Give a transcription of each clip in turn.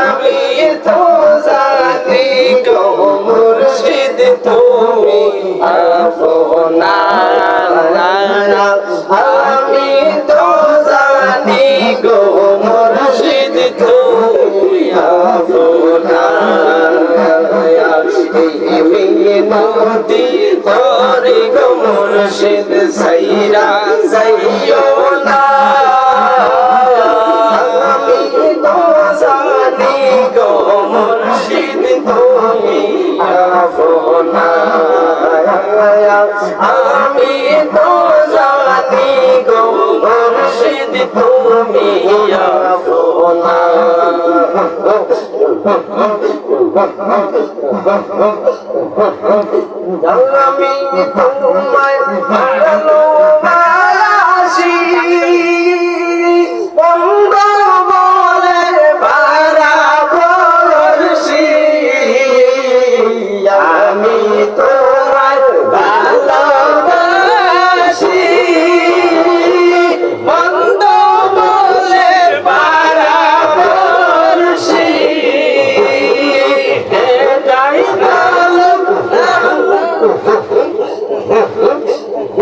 আমি তো জানি গো মুর্শিদ তুমি আপনা আমি তো জানি গো মুর্শিদ তুমি আপনা নদী পরে গো মুর্শিদ, সাইরা যাইও না। আমি তো জানি গো মুর্শিদ, তুমি আপনা আমি তো জানি গো মুর্শিদ, তুমি আপনা আমি তোমায়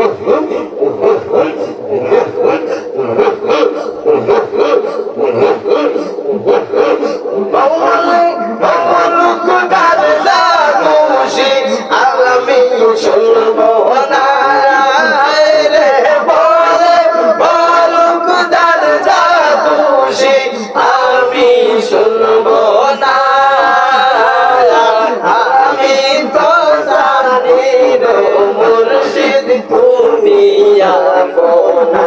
আমি তুমি আপনা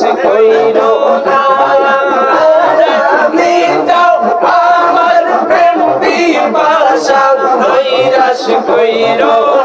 কইরো না আমি তো জানি গো মুর্শিদ তুমি